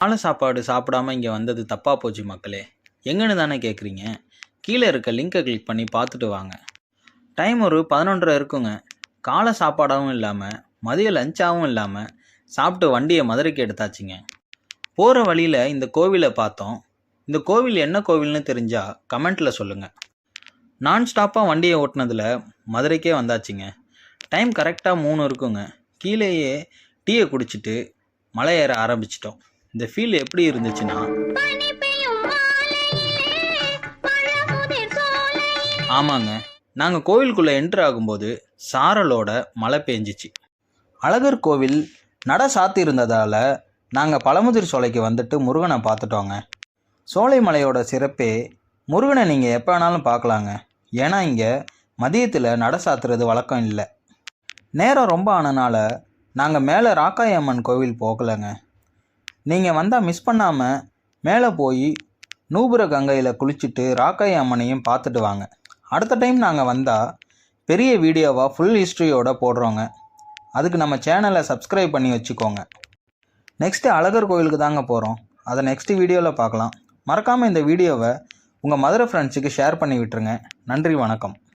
கால சாப்பாடு சாப்பிடாம இங்கே வந்தது தப்பாக போச்சு மக்களே. எங்கன்னு தானே கேட்குறீங்க கீழே இருக்க லிங்கை கிளிக் பண்ணி பார்த்துட்டு வாங்க. டைம் ஒரு பதினொன்றரை இருக்குங்க. காலை சாப்பாடாகவும் இல்லாமல் மதிய லஞ்சாகவும் இல்லாமல் சாப்பிட்டு வண்டியை மதுரைக்கு எடுத்தாச்சுங்க. போகிற வழியில் இந்த கோவிலை பார்த்தோம். இந்த கோவில் என்ன கோவில்னு தெரிஞ்சால் கமெண்ட்டில் சொல்லுங்கள் நான் ஸ்டாப்பாக வண்டியை ஓட்டினதில் மதுரைக்கே வந்தாச்சுங்க. டைம் கரெக்டாக மூணு இருக்குங்க. கீழேயே டீயை குடிச்சிட்டு மலை ஏற ஆரம்பிச்சிட்டோம். இந்த ஃபீல் எப்படி இருந்துச்சுன்னா ஆமாங்க. நாங்கள் கோவிலுக்குள்ளே என்ட்ரு ஆகும்போது சாரலோட மழை பெஞ்சிச்சு. அழகர் கோவில் நட சாத்தியிருந்ததால் நாங்கள் பழமுதிர் சோலைக்கு வந்துட்டு முருகனை பார்த்துட்டோங்க. சோலை மலையோட சிறப்பே முருகனை நீங்கள் எப்போ வேணாலும் பார்க்கலாங்க. ஏன்னா இங்கே மதியத்தில் நட சாத்துறது வழக்கம் இல்லை. நேரம் ரொம்ப ஆனனால நாங்கள் மேலே ராக்காயம்மன் கோவில் போகலைங்க. நீங்கள் வந்தால் மிஸ் பண்ணாமல் மேலே போய் நூபுர கங்கையில் குளிச்சுட்டு ராக்காயி அம்மனையும் பார்த்துட்டு வாங்க. அடுத்த டைம் நாங்கள் வந்தால் பெரிய வீடியோவாக ஃபுல் ஹிஸ்ட்ரியோட போடுறோங்க. அதுக்கு நம்ம சேனலை சப்ஸ்கிரைப் பண்ணி வச்சுக்கோங்க. நெக்ஸ்ட்டு அழகர் கோயிலுக்கு தாங்க போகிறோம் அதை நெக்ஸ்ட் வீடியோவில் பார்க்கலாம். மறக்காமல் இந்த வீடியோவை உங்கள் மதுரை ஃப்ரெண்ட்ஸுக்கு ஷேர் பண்ணி விட்டுருங்க. நன்றி வணக்கம்.